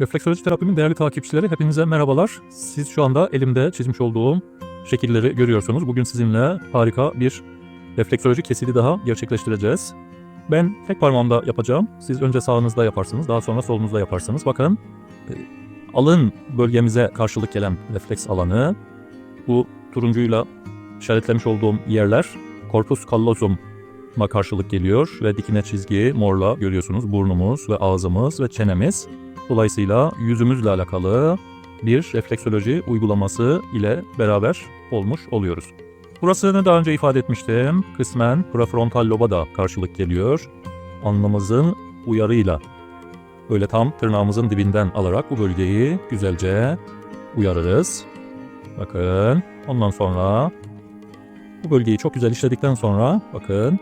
Refleksoloji terapimin değerli takipçileri hepinize merhabalar. Siz şu anda elimde çizmiş olduğum şekilleri görüyorsunuz. Bugün sizinle harika bir refleksoloji kesidi daha gerçekleştireceğiz. Ben tek parmağımda yapacağım. Siz önce sağınızda yaparsınız, daha sonra solunuzda yaparsınız. Bakın e, alın bölgemize karşılık gelen refleks alanı bu turuncuyla işaretlemiş olduğum yerler corpus callosum'a karşılık geliyor ve dikine çizgi morla görüyorsunuz burnumuz ve ağzımız ve çenemiz. Dolayısıyla yüzümüzle alakalı bir refleksoloji uygulaması ile beraber olmuş oluyoruz. Burasını daha önce ifade etmiştim. Kısmen prefrontal loba da karşılık geliyor. Alnımızın uyarıyla böyle tam tırnağımızın dibinden alarak bu bölgeyi güzelce uyarırız. Bakın ondan sonra bu bölgeyi çok güzel işledikten sonra bakın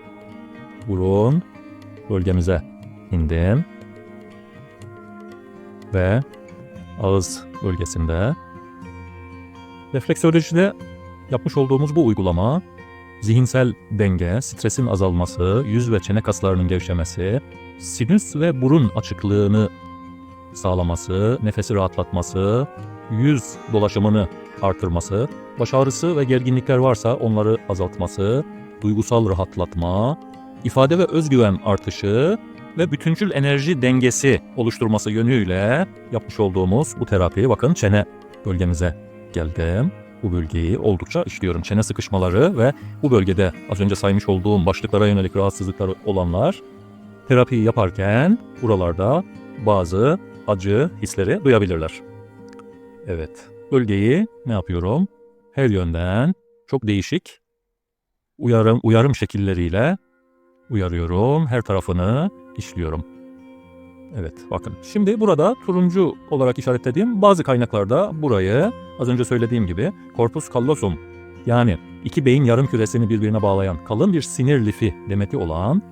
burun bölgemize indim ve ağız bölgesinde. Refleksolojide yapmış olduğumuz bu uygulama zihinsel denge, stresin azalması, yüz ve çene kaslarının gevşemesi, sinüs ve burun açıklığını sağlaması, nefesi rahatlatması, yüz dolaşımını artırması, baş ağrısı ve gerginlikler varsa onları azaltması, duygusal rahatlatma, ifade ve özgüven artışı ve bütüncül enerji dengesi oluşturması yönüyle yapmış olduğumuz bu terapiyi bakın çene bölgemize geldim. Bu bölgeyi oldukça işliyorum. Çene sıkışmaları ve bu bölgede az önce saymış olduğum başlıklara yönelik rahatsızlıklar olanlar terapiyi yaparken buralarda bazı acı hisleri duyabilirler. Evet, bölgeyi ne yapıyorum? Her yönden çok değişik uyarım uyarım şekilleriyle uyarıyorum. Her tarafını işliyorum. Evet bakın. Şimdi burada turuncu olarak işaretlediğim bazı kaynaklarda burayı az önce söylediğim gibi corpus callosum yani iki beyin yarım küresini birbirine bağlayan kalın bir sinir lifi demeti olan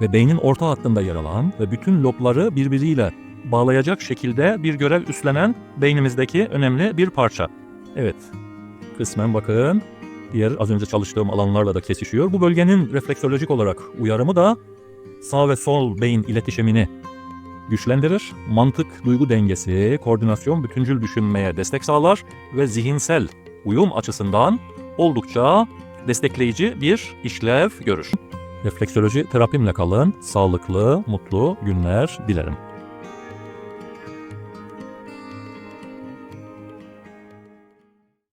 ve beynin orta hattında yer alan ve bütün lobları birbiriyle bağlayacak şekilde bir görev üstlenen beynimizdeki önemli bir parça. Evet, kısmen bakın diğer az önce çalıştığım alanlarla da kesişiyor. Bu bölgenin refleksolojik olarak uyarımı da sağ ve sol beyin iletişimini güçlendirir. Mantık, duygu dengesi, koordinasyon, bütüncül düşünmeye destek sağlar ve zihinsel uyum açısından oldukça destekleyici bir işlev görür. Refleksoloji terapimle kalın, sağlıklı, mutlu günler dilerim.